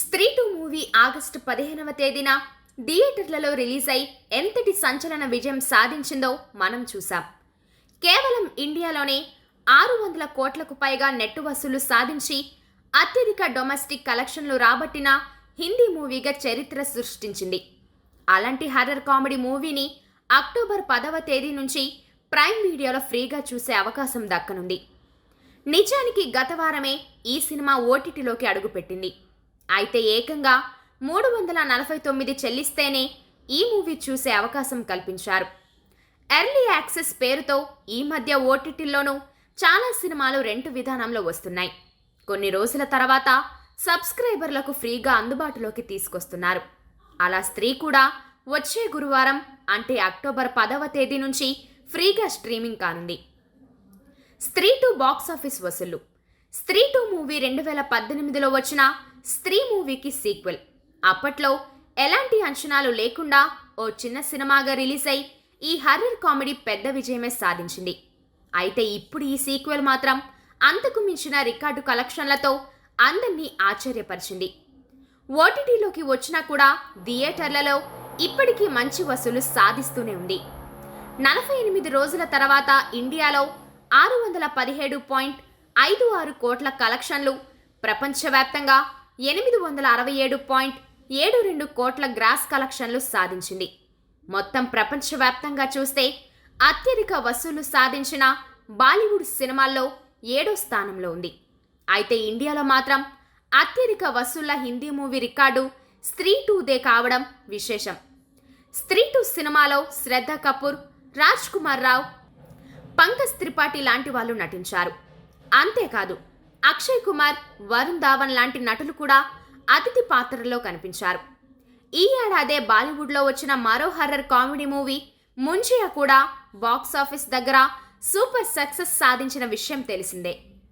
స్త్రీ two movie August పదిహేనవ తేదీన థియేటర్లలో రిలీజ్ అయి ఎంతటి సంచలన విజయం సాధించిందో మనం చూసాం కేవలం ఇండియాలోనే ఆరు వందల కోట్లకు పైగా నెట్టు వసూలు సాధించి అత్యధిక డొమెస్టిక్ కలెక్షన్లు రాబట్టిన హిందీ మూవీగా చరిత్ర సృష్టించింది. అలాంటి హర్రర్ కామెడీ మూవీని అక్టోబర్ పదవ తేదీ నుంచి ప్రైమ్ వీడియోలో ఫ్రీగా చూసే అవకాశం దక్కనుంది. నిజానికి గత వారమే ఈ సినిమా ఓటీటీలోకి అడుగుపెట్టింది. అయితే ఏకంగా మూడు వందల నలభై తొమ్మిది చెల్లిస్తేనే ఈ మూవీ చూసే అవకాశం కల్పించారు. ఎర్లీ యాక్సెస్ పేరుతో ఈ మధ్య ఓటీటీల్లోనూ చాలా సినిమాలు రెంటు విధానంలో వస్తున్నాయి. కొన్ని రోజుల తర్వాత సబ్స్క్రైబర్లకు ఫ్రీగా అందుబాటులోకి తీసుకొస్తున్నారు. అలా స్త్రీ కూడా వచ్చే గురువారం అంటే అక్టోబర్ పదవ తేదీ నుంచి ఫ్రీగా స్ట్రీమింగ్ కానుంది. స్త్రీ టూ బాక్స్ ఆఫీస్ వసూళ్ళు. స్త్రీ టూ మూవీ రెండు వేల పద్దెనిమిదిలో వచ్చిన స్త్రీ మూవీకి సీక్వెల్. అప్పట్లో ఎలాంటి అంచనాలు లేకుండా ఓ చిన్న సినిమాగా రిలీజ్ అయి ఈ హర్రర్ కామెడీ పెద్ద విజయమే సాధించింది. అయితే ఇప్పుడు ఈ సీక్వెల్ మాత్రం అంతకు మించిన రికార్డు కలెక్షన్లతో అందరినీ ఆశ్చర్యపరిచింది. ఓటీటీలోకి వచ్చినా కూడా థియేటర్లలో ఇప్పటికీ మంచి వసూలు సాధిస్తూనే ఉంది. నలభై ఎనిమిది రోజుల తర్వాత ఇండియాలో ఆరు వందల పదిహేడు పాయింట్ ఐదు ఆరు కోట్ల కలెక్షన్లు ప్రపంచవ్యాప్తంగా ఎనిమిది వందల అరవై ఏడు పాయింట్ ఏడు రెండు కోట్ల గ్రాస్ కలెక్షన్లు సాధించింది. మొత్తం ప్రపంచవ్యాప్తంగా చూస్తే అత్యధిక వసూలు సాధించిన బాలీవుడ్ సినిమాల్లో ఏడో స్థానంలో ఉంది. అయితే ఇండియాలో మాత్రం అత్యధిక వసూళ్ళ హిందీ మూవీ రికార్డు స్త్రీ టూదే కావడం విశేషం. స్త్రీ టూ సినిమాలో శ్రద్ధ కపూర్ రాజ్ కుమార్ రావు పంకజ్ త్రిపాఠి లాంటి వాళ్ళు నటించారు. అంతేకాదు అక్షయ్ కుమార్ వరుణ్ ధావన్ లాంటి నటులు కూడా అతిథి పాత్రలో కనిపించారు. ఈ ఏడాదే బాలీవుడ్లో వచ్చిన మరో హర్రర్ కామెడీ మూవీ ముంచియా కూడా బాక్సాఫీస్ దగ్గర సూపర్ సక్సెస్ సాధించిన విషయం తెలిసిందే.